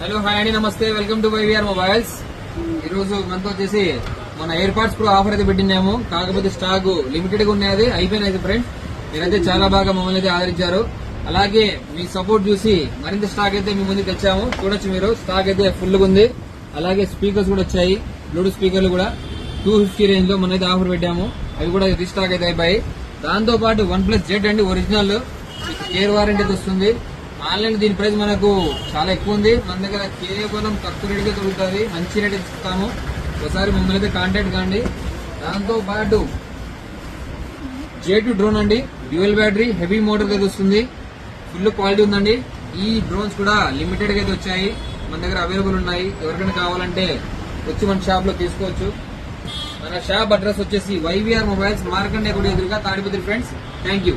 Hello hi అండి నమస్తే. Welcome to YVR mobiles. ఈ రోజు మనతో వచ్చేసి మన ఎయిర్ పార్ట్స్ ప్రో ఆఫర్ అయితే పెట్టినాము కాకపోతే స్టాక్ లిమిటెడ్గా ఉన్నది అయిపోయినది ఫ్రెండ్స్ మీరైతే చాలా బాగా మమ్మల్ని అయితే ఆదరించారు. అలాగే మీ సపోర్ట్ చూసి మరింత స్టాక్ అయితే మీ ముందు తెచ్చాము. చూడొచ్చు మీరు. స్టాక్ అయితే ఫుల్గా ఉంది. అలాగే స్పీకర్స్ కూడా వచ్చాయి. బ్లూటూత్ స్పీకర్లు కూడా టూ ఫిఫ్టీ రేంజ్లో మనైతే ఆఫర్ పెట్టాము. అవి కూడా రీస్టాక్ అయితే అయిపోయాయి. దాంతో పాటు వన్ ప్లస్ జెడ్ అండి ఒరిజినల్ కేర్ వారంటీ వస్తుంది. ఆన్లైన్ దీని ప్రైస్ మనకు చాలా ఎక్కువ ఉంది. మన దగ్గర కేవలం తక్కువ రేటుకే దొరుకుతుంది. మంచి రేట్ ఇస్తాము. ఒకసారి మమ్మల్ని అయితే కాంటాక్ట్ కాండి. దాంతో పాటు జే టూ డ్రోన్ అండి. డ్యూయల్ బ్యాటరీ హెవీ మోటార్ అయితే వస్తుంది. ఫుల్ క్వాలిటీ ఉందండి. ఈ డ్రోన్స్ కూడా లిమిటెడ్గా అయితే వచ్చాయి. మన దగ్గర అవైలబుల్ ఉన్నాయి. ఎవరికైనా కావాలంటే వచ్చి మన షాప్లో తీసుకోవచ్చు. మన షాప్ అడ్రస్ వచ్చేసి వైవిఆర్ మొబైల్స్ మార్కండే కూడా ఎదురుగా తాడిపత్రి ఫ్రెండ్స్. Thank you.